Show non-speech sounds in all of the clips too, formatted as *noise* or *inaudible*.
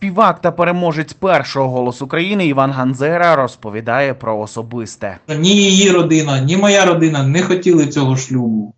Співак та переможець першого голосу України Іван Ганзера розповідає про особисте. Ні її родина, ні моя родина не хотіли цього шлюбу.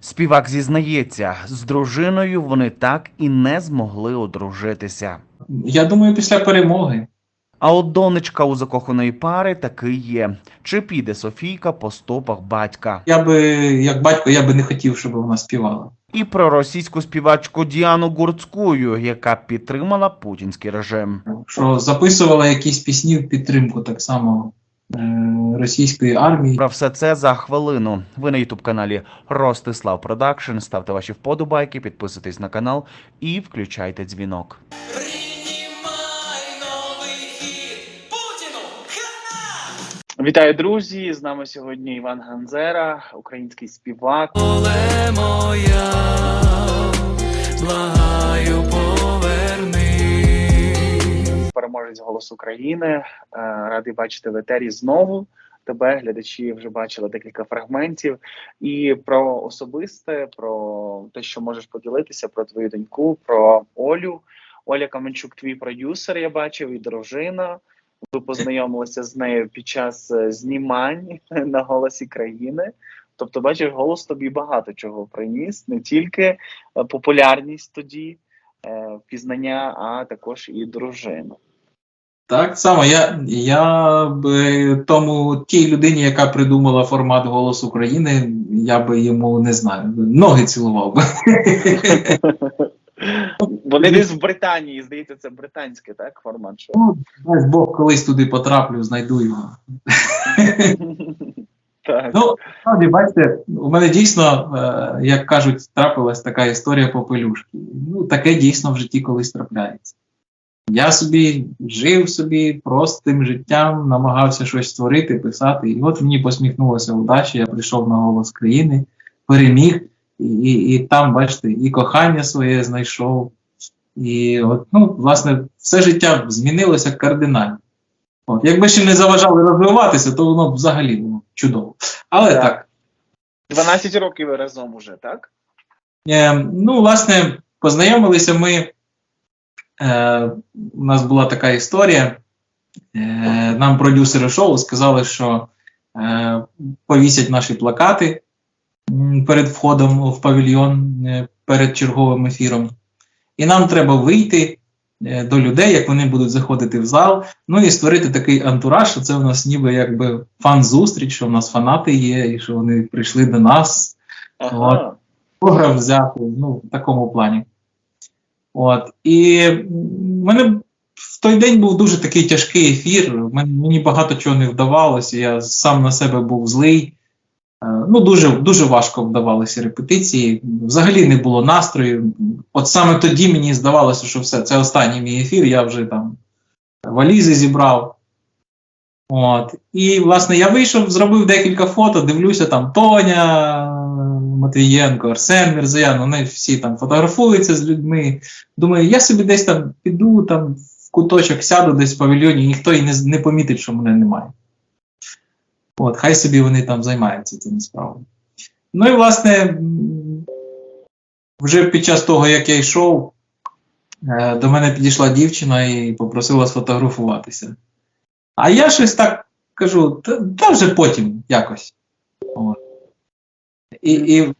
Співак зізнається, з дружиною вони так і не змогли одружитися. Я думаю, після перемоги. А от донечка у закоханої пари таки є. Чи піде Софійка по стопах батька? Я би, як батько, я би не хотів, щоб вона співала. І про російську співачку Діану Гурцькую, яка підтримала путінський режим. Що записувала якісь пісні в підтримку так само е, російської армії. Про все це за хвилину. Ви на ютуб каналі Ростислав Продакшн. Ставте ваші вподобайки, підписуйтесь на канал і включайте дзвінок. Вітаю, друзі! З нами сьогодні Іван Ганзера, український співак. Оле моя, благаю поверни. переможець голос України. Е, Радий бачити в етері знову. Тебе глядачі вже бачили декілька фрагментів. І про особисте, про те, що можеш поділитися, про твою доньку, про Олю. Оля Каменчук, твій продюсер, я бачив, і дружина. Ви познайомилися з нею під час е, знімань *laughs* на голосі країни. Тобто, бачиш, голос тобі багато чого приніс, не тільки е, популярність тоді, е, впізнання, а також і дружину. Так само я, я би тому тій людині, яка придумала формат «Голос України, я би йому не знаю, ноги цілував би. *laughs* Вони десь в Британії, здається, це британський так формат. Що? Ну, дай Бог колись туди потраплю, знайду його. так. Ну, справді, бачите, у мене дійсно, е, як кажуть, трапилась така історія попелюшки. Ну, таке дійсно в житті колись трапляється. Я собі жив собі простим життям, намагався щось створити, писати. І от мені посміхнулося удачі, я прийшов на голос країни, переміг, і, і, і там, бачите, і кохання своє знайшов. І от, ну, власне, все життя змінилося кардинально. От, якби ще не заважали розвиватися, то воно б взагалі було чудово. Але Так. так, 12 років ви разом уже, так? Е, ну, власне, познайомилися ми. Е, у нас була така історія. Е, нам продюсери шоу сказали, що е, повісять наші плакати перед входом в павільйон, е, перед черговим ефіром. І нам треба вийти е, до людей, як вони будуть заходити в зал, ну і створити такий антураж, що це у нас ніби якби фан-зустріч, що у нас фанати є, і що вони прийшли до нас Ага. програв взяти, ну, в такому плані. От. І в мене в той день був дуже такий тяжкий ефір. Мен- Мені багато чого не вдавалося, я сам на себе був злий. Е, Ну, дуже, дуже важко вдавалися репетиції. Взагалі не було настрою. От саме тоді мені здавалося, що все, це останній мій ефір, я вже там валізи зібрав. От. І, власне, я вийшов, зробив декілька фото, дивлюся, там Тоня Матвієнко, Арсен Мірзоян, вони всі там фотографуються з людьми. Думаю, я собі десь там піду, там в куточок сяду десь в павільйоні, ніхто і не, не помітить, що мене немає. От, хай собі вони там займаються цими справами. Ну і, власне, вже під час того, як я йшов, е, до мене підійшла дівчина і попросила сфотографуватися. А я щось так кажу, та, вже потім якось. От. І, і,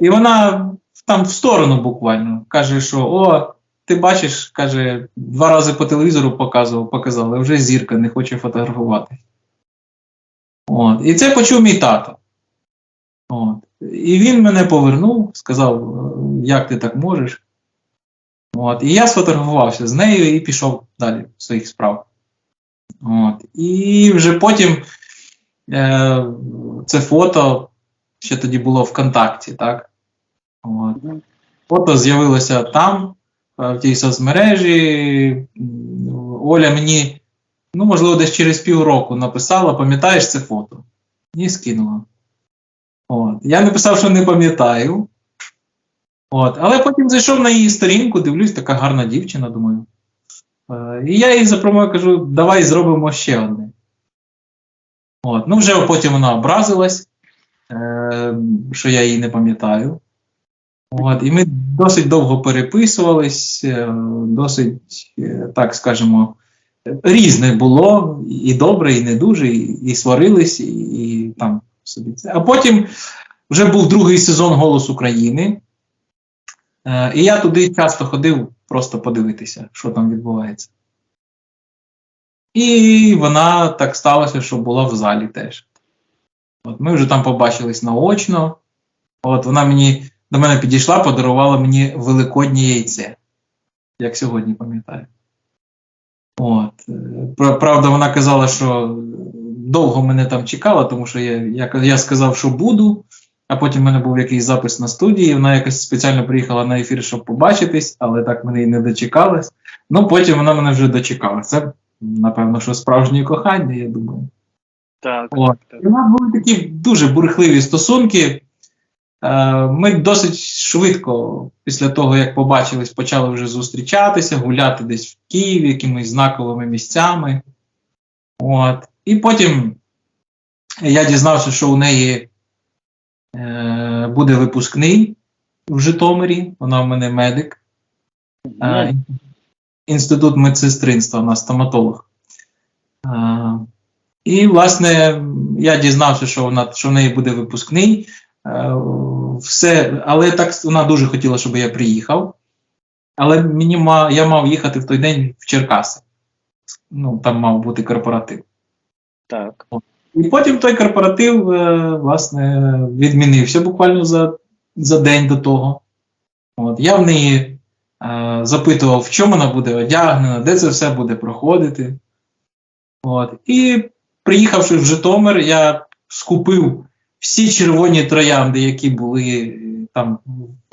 і вона там в сторону буквально каже, що о, ти бачиш, каже, два рази по телевізору показував, показали, вже зірка не хоче фотографувати. От. І це почув мій тато. От. І він мене повернув, сказав, «Е, як ти так можеш. От. І я сфотографувався з нею і пішов далі своїх справ. От. І вже потім е, це фото ще тоді було ВКонтакті, так? От. Фото з'явилося там, е, в тій соцмережі. Оля мені, ну, можливо, десь через півроку написала, пам'ятаєш це фото? І скинула. От. Я написав, що не пам'ятаю. От. Але потім зайшов на її сторінку, дивлюсь, така гарна дівчина, думаю. Е, І я їй запропонував, кажу, давай зробимо ще одне. От. Ну, вже потім вона образилась, е, що я її не пам'ятаю. От, і ми досить довго переписувались, е, досить, е, так скажемо, різне було, і добре, і не дуже, і, і сварились, і, і там собі це. А потім вже був другий сезон Голос України. Е, і я туди часто ходив просто подивитися, що там відбувається. І вона так сталося, що була в залі теж. От ми вже там побачились наочно. От вона мені до мене підійшла, подарувала мені великоднє яйце, як сьогодні пам'ятаю. От. Правда, вона казала, що довго мене там чекала, тому що я, я, я сказав, що буду, а потім в мене був якийсь запис на студії. Вона якось спеціально приїхала на ефір, щоб побачитись, але так мене і не дочекалась. Ну, потім вона мене вже дочекала. Це, напевно, що справжнє кохання, я думаю. Так, От. так. І у нас були такі дуже бурхливі стосунки. Е, Ми досить швидко, після того, як побачились, почали вже зустрічатися, гуляти десь в Києві, якимись знаковими місцями. От. І потім я дізнався, що у неї е, буде випускний в Житомирі. Вона в мене медик. Е, Інститут медсестринства, вона стоматолог. Е, і, власне, я дізнався, що вона що в неї буде випускний. Е, Все, але так вона дуже хотіла, щоб я приїхав. Але мені ма, я мав їхати в той день в Черкаси. Ну, там мав бути корпоратив. Так. І потім той корпоратив, е, власне, відмінився буквально за, за день до того. От, я в неї е, запитував, в чому вона буде одягнена, де це все буде проходити. От, і приїхавши в Житомир, я скупив всі червоні троянди, які були е, там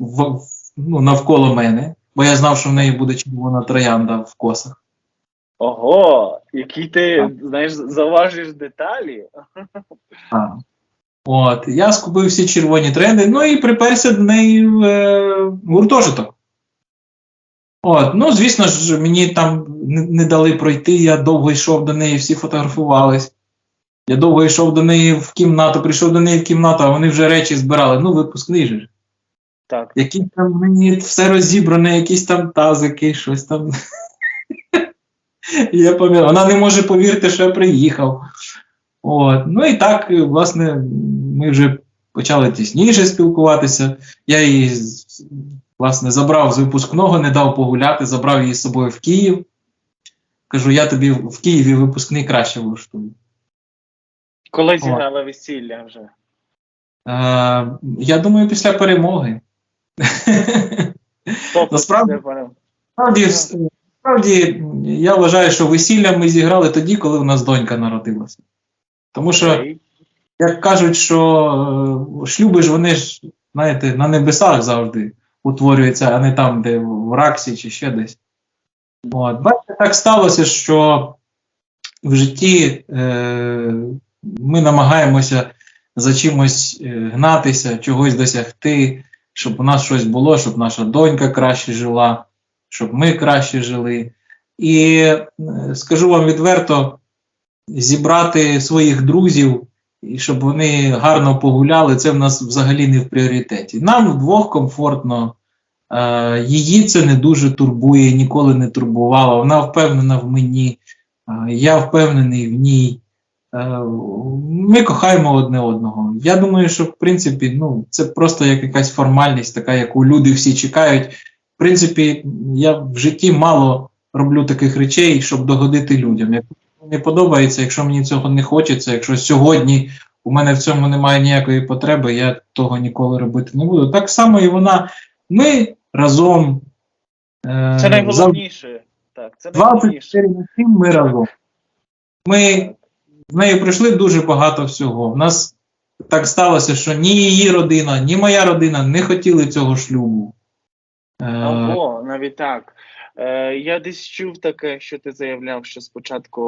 в, ну, навколо мене, бо я знав, що в неї буде червона троянда в косах. Ого, який ти, Так. знаєш, зауважуєш деталі. *laughs* А. От, я скупив всі червоні тренди, ну і приперся до неї в е, гуртожиток. От, ну, звісно ж, мені там не, не дали пройти, я довго йшов до неї, всі фотографувались. Я довго йшов до неї в кімнату, прийшов до неї в кімнату, а вони вже речі збирали. Ну, випускний же. Так. Які там мені все розібране, якісь там тазики, щось там. *laughs* Я пам'ятаю, вона не може повірити, що я приїхав. От. Ну і так, власне, ми вже почали тісніше спілкуватися. Я її власне забрав з випускного, не дав погуляти, забрав її з собою в Київ. Кажу, я тобі в Києві випускний краще влаштую. Коли зіграла весілля вже? Е, я думаю, після перемоги. *laughs* Насправді-. Насправді, я вважаю, що весілля ми зіграли тоді, коли у нас донька народилася. Тому що, як кажуть, що е, шлюби ж вони ж, знаєте, на небесах завжди утворюються, а не там, де в Раксі чи ще десь. От. Бачите, так сталося, що в житті е, ми намагаємося за чимось е, гнатися, чогось досягти, щоб у нас щось було, щоб наша донька краще жила, щоб ми краще жили. І е, скажу вам відверто, зібрати своїх друзів, і щоб вони гарно погуляли, це в нас взагалі не в пріоритеті. Нам вдвох комфортно, е, її це не дуже турбує, ніколи не турбувала. Вона впевнена в мені, я впевнений в ній. Е, Ми кохаємо одне одного. Я думаю, що в принципі, ну, це просто як якась формальність, така, яку люди всі чекають. В принципі, я в житті мало роблю таких речей, щоб догодити людям. Якщо мені не подобається, якщо мені цього не хочеться, якщо сьогодні у мене в цьому немає ніякої потреби, я того ніколи робити не буду. Так само і вона. Ми разом. е, Це найголовніше. Так, це 24 найголовніше. на 7 ми разом. Ми з нею пройшли дуже багато всього. В нас так сталося, що ні її родина, ні моя родина не хотіли цього шлюбу. Е, Ого, навіть так. Е, я десь чув таке, що ти заявляв, що спочатку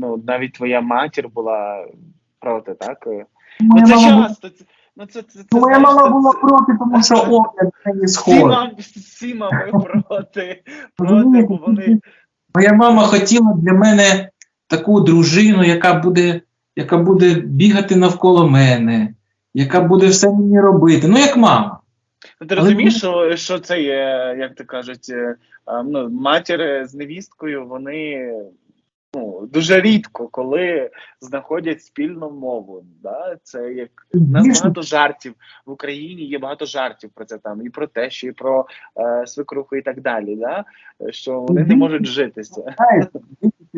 ну, навіть твоя матір була проти, так? Е, Ну, моя це мама була- часто. Це, ну, це, це, це, Ну, моя знаєш, мама це- була це- проти, тому що огляд на неї Всі, всі мами проти, проти, бо вони Моя мама хотіла для мене таку дружину, яка буде, яка буде бігати навколо мене, яка буде все мені робити. Ну, як мама. Ну, ти розумієш, що, що це є, як то кажуть, е, ну, матір з невісткою, вони ну, дуже рідко коли знаходять спільну мову. Да? Це як у нас багато жартів в Україні, є багато жартів про це там, і про те, що і про е, свекруху, і так далі. Да? Що вони не можуть житися.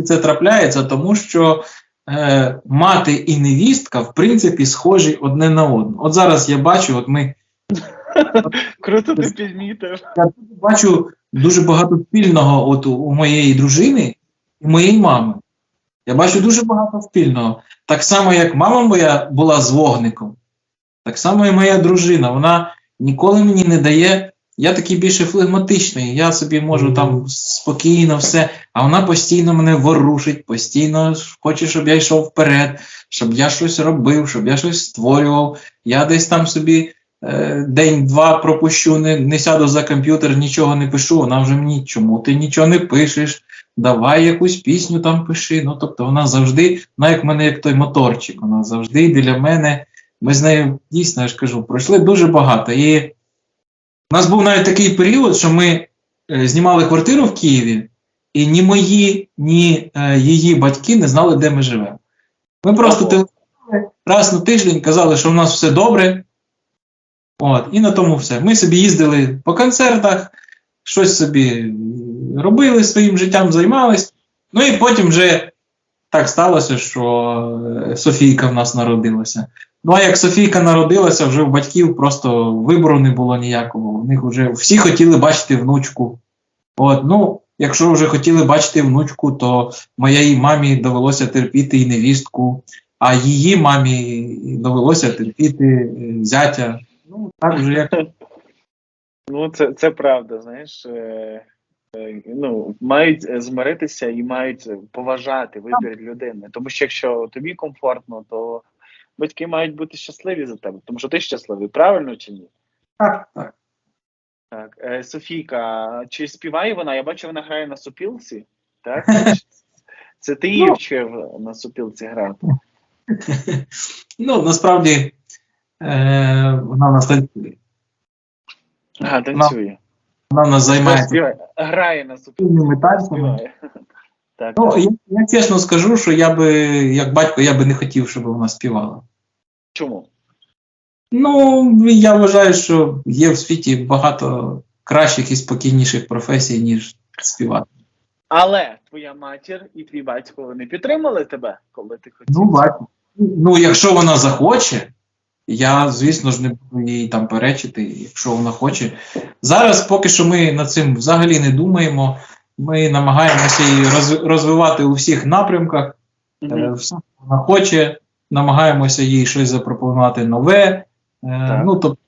Це трапляється, тому що е, мати і невістка, в принципі, схожі одне на одне. От зараз я бачу, от ми *laughs* Круто ти підмітив. я бачу дуже багато спільного от у моєї дружини і моєї мами. Я бачу дуже багато спільного. Так само, як мама моя була з вогником, так само і моя дружина. Вона ніколи мені не дає. Я такий більше флегматичний, я собі можу там спокійно все, а вона постійно мене ворушить, постійно хоче, щоб я йшов вперед, щоб я щось робив, щоб я щось створював. Я десь там собі е, день-два пропущу, не, не сяду за комп'ютер, нічого не пишу. Вона вже мені, чому ти нічого не пишеш? Давай якусь пісню там пиши. Ну, тобто вона завжди, вона як в мене як той моторчик, вона завжди біля мене. Ми з нею дійсно, я ж кажу, пройшли дуже багато. І у нас був навіть такий період, що ми е, знімали квартиру в Києві, і ні мої, ні е, її батьки не знали, де ми живемо. Ми просто телефонували раз на тиждень, казали, що в нас все добре. От, і на тому все. Ми собі їздили по концертах, щось собі робили своїм життям, займались. Ну і потім вже так сталося, що е, Софійка в нас народилася. Ну а як Софійка народилася, вже у батьків просто вибору не було ніякого. У них вже всі хотіли бачити внучку. От, ну, якщо вже хотіли бачити внучку, то моїй мамі довелося терпіти і невістку, а її мамі довелося терпіти е, зятя. Ну, так вже як *laughs* Ну, це, це правда, знаєш. Е, ну, мають е, змиритися і мають поважати вибір людини. Тому що якщо тобі комфортно, то батьки мають бути щасливі за тебе, тому що ти щасливий, правильно чи ні? так, так. Так, е, Софійка, чи співає вона? Я бачу, вона грає на супілці. Так? *laughs* Це ти її Ну. вчив на супілці грати. *laughs* Ну, насправді е, вона нас танцює. Ага, танцює. Вона нас займається Грає на супілці. спільними танцями. *laughs* Так, Ну, так. я, я чесно скажу, що я би, як батько, я би не хотів, щоб вона співала. Чому? Ну, я вважаю, що є в світі багато кращих і спокійніших професій, ніж співати. Але твоя матір і твій батько вони підтримали тебе, коли ти хотів. Ну, бачу. Ну, якщо вона захоче, я, звісно ж, не буду їй там перечити, якщо вона хоче. Зараз поки що ми над цим взагалі не думаємо. Ми намагаємося її розвивати у всіх напрямках. Е, Мгм. Все, що вона хоче, намагаємося їй щось запропонувати нове. Е, Ну, тобто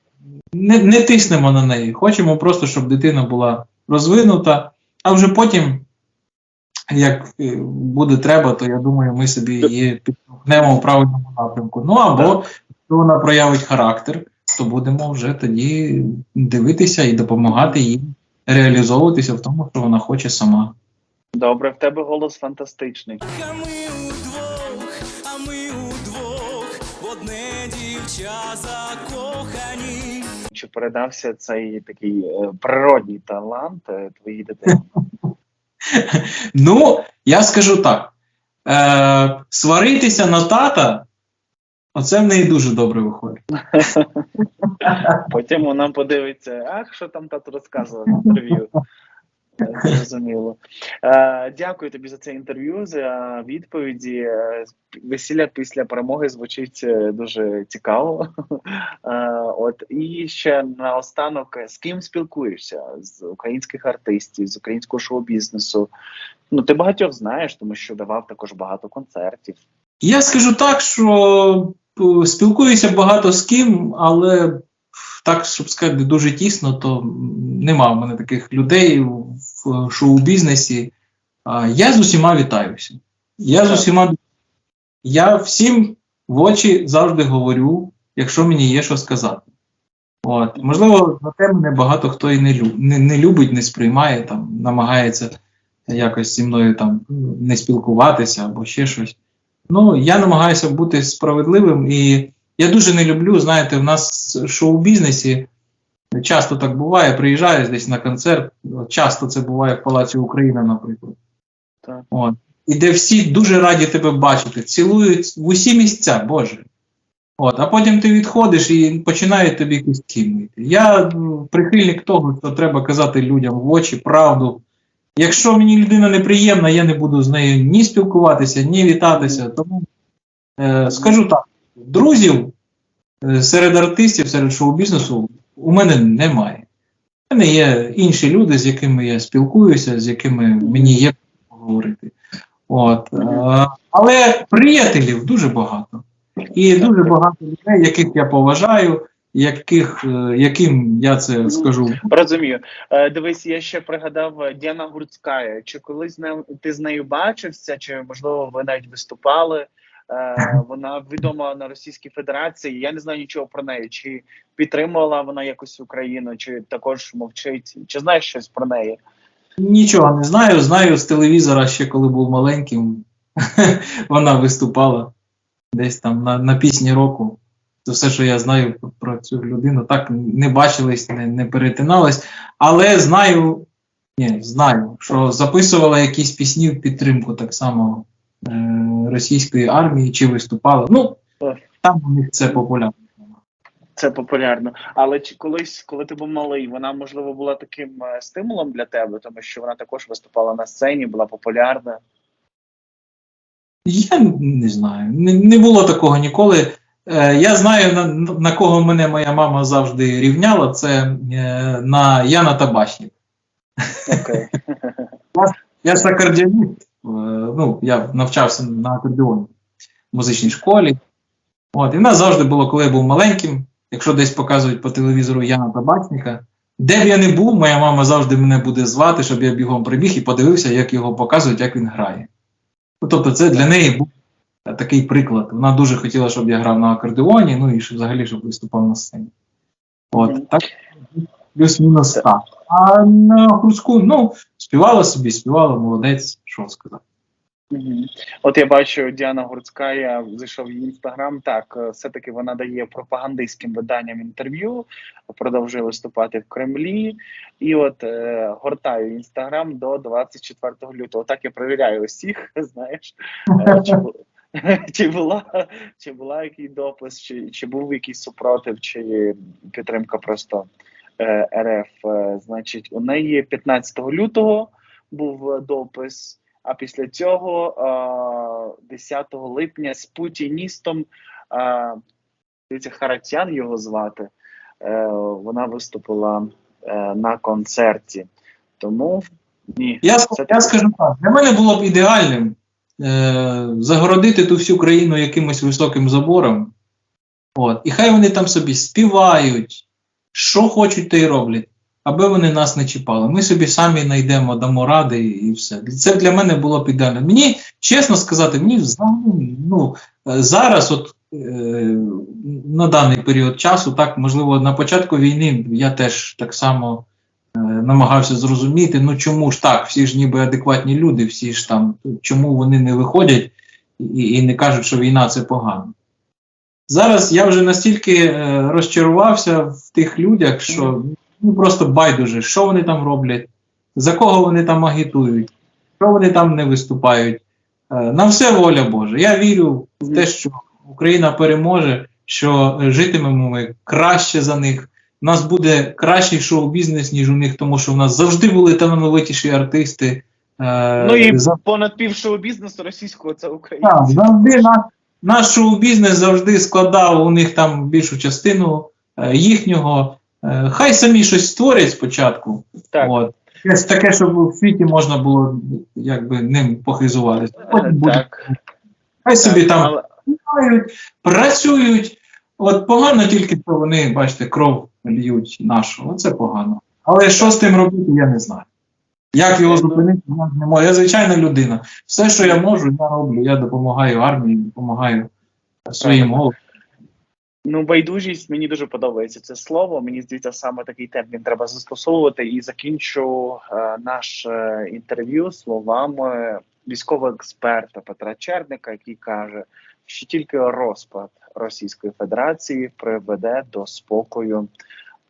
не, не тиснемо на неї. Хочемо просто, щоб дитина була розвинута, а вже потім, як е, буде треба, то я думаю, ми собі її підтягнемо в правильному напрямку. Ну або якщо вона проявить характер, то будемо вже тоді дивитися і допомагати їй реалізовуватися в тому, що вона хоче сама. Добре, в тебе голос фантастичний. А ми удвох, а ми удвох, в одне дівча закохані. Чи передався цей такий е, природній талант е, твоїй дитині? *laughs* Ну, я скажу так: е, сваритися на тата, оце в неї дуже добре виходить. *laughs* Потім вона подивиться, ах, що там тато розказував в інтерв'ю. Е, Зрозуміло. Е, дякую тобі за це інтерв'ю, за відповіді. Е, Весілля після перемоги звучить дуже цікаво. От і ще наостанок, з ким спілкуєшся? З українських артистів, з українського шоу-бізнесу. Ну, ти багатьох знаєш, тому що давав також багато концертів. Я скажу так, що спілкуюся багато з ким, але так, щоб сказати, дуже тісно, то нема в мене таких людей в шоу-бізнесі. Я з усіма вітаюся. Я з усіма я всім в очі завжди говорю, якщо мені є що сказати. От. Можливо, на те мене багато хто і не, люб, не, не любить, не сприймає, там, намагається якось зі мною там не спілкуватися або ще щось. Ну, я намагаюся бути справедливим, і я дуже не люблю, знаєте, в нас в шоу-бізнесі Часто так буває, приїжджаєш десь на концерт, часто це буває в Палаці Україна, наприклад. Так. От. І де всі дуже раді тебе бачити, цілують в усі місця, Боже. От, а потім ти відходиш і починають тобі кістки мити. Я прихильник того, що треба казати людям в очі правду. Якщо мені людина неприємна, я не буду з нею ні спілкуватися, ні вітатися. Тому е, скажу так: друзів е, серед артистів, серед шоу-бізнесу у мене немає. У мене є інші люди, з якими я спілкуюся, з якими мені є говорити. От. Е, але приятелів дуже багато. І дуже багато людей, яких я поважаю, яких, е, яким я це скажу. Розумію. Е, дивись, я ще пригадав е, Діана Гурцька. Чи колись ти з нею бачився, чи можливо ви навіть виступали? *laughs* Вона відома на Російській Федерації. Я не знаю нічого про неї. Чи підтримувала вона якось Україну, чи також мовчить? Чи знаєш щось про неї? Нічого не знаю. Знаю з телевізора ще коли був маленьким. *laughs* Вона виступала десь там на, на пісні року. Це все, що я знаю про, цю людину. Так не бачились, не, не перетинались. Але знаю, ні, знаю, що записувала якісь пісні в підтримку так само е, російської армії, чи виступала. Ну, там у них це популярно. Це популярно. Але чи колись, коли ти був малий, вона можливо була таким е, стимулом для тебе, тому що вона також виступала на сцені, була популярна. Я не знаю. Не, не було такого ніколи. Е, я знаю, на, на кого мене моя мама завжди рівняла, це е, на Яна Табачник. Окей. *laughs* Я ж акордіоніст. Е, ну, я навчався на акордеоні в музичній школі. От, і в нас завжди було, коли я був маленьким, якщо десь показують по телевізору Яна Табачника, де б я не був, моя мама завжди мене буде звати, щоб я бігом прибіг і подивився, як його показують, як він грає. Ну, тобто, це для неї був такий приклад. Вона дуже хотіла, щоб я грав на акордеоні, ну і щоб взагалі щоб виступав на сцені. От, так, плюс-мінус так. А на Хурську, ну, співала собі, співала, молодець, що сказати. От я бачу Діана Гурцька, я зайшов в її інстаграм. Так, е, все-таки вона дає пропагандистським виданням інтерв'ю, продовжує виступати в Кремлі. І от е, гортаю інстаграм до 24 лютого. Так я перевіряю усіх, *laughs* знаєш, е, *laughs* чи, була чи була який допис, чи, чи був якийсь супротив, чи підтримка просто е, РФ. Е, значить, у неї 15 лютого був е, допис. А після цього, е, 10 липня, з путіністом, е, Харатян його звати, е, вона виступила е, на концерті. Тому ні, Я, це я скажу так, для мене було б ідеальним е, загородити ту всю країну якимось високим забором. От, і хай вони там собі співають, що хочуть, те й роблять, аби вони нас не чіпали. Ми собі самі знайдемо, дамо ради і все. Це для мене було б ідеально. Мені, чесно сказати, мені ну, е, зараз, от е, на даний період часу, так, можливо, на початку війни я теж так само намагався зрозуміти, ну чому ж так, всі ж ніби адекватні люди, всі ж там, чому вони не виходять і, і не кажуть, що війна це погано. Зараз я вже настільки е, розчарувався в тих людях, що ну, просто байдуже, що вони там роблять, за кого вони там агітують, що вони там не виступають. Е, на все воля Божа. Я вірю в те, що Україна переможе, що е, житимемо ми краще за них. У нас буде кращий шоу-бізнес, ніж у них, тому що в нас завжди були талановитіші артисти. Е, Ну і за- понад пів шоу бізнесу російського це так, завжди наш, наш шоу-бізнес завжди складав у них там більшу частину е, їхнього. Е, хай самі щось створять спочатку. Так. От. Таке, щоб у світі можна було якби ним похизуватися. Потім. Так, Хай собі так, там але- працюють. От погано тільки, що вони, бачите, кров льють нашу. Оце погано. Але що з тим робити, я не знаю. Як його зупинити, я не можу. Я звичайна людина. Все, що я можу, я роблю. Я допомагаю армії, допомагаю своїм головам. Ну, байдужість мені дуже подобається це слово. Мені здається, саме такий термін треба застосовувати. І закінчу е, наш е, інтерв'ю словами військового експерта Петра Черника, який каже, що тільки розпад Російської Федерації приведе до спокою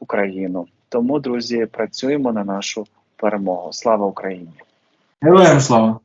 Україну. Тому, друзі, працюємо на нашу перемогу. Слава Україні! Героям слава!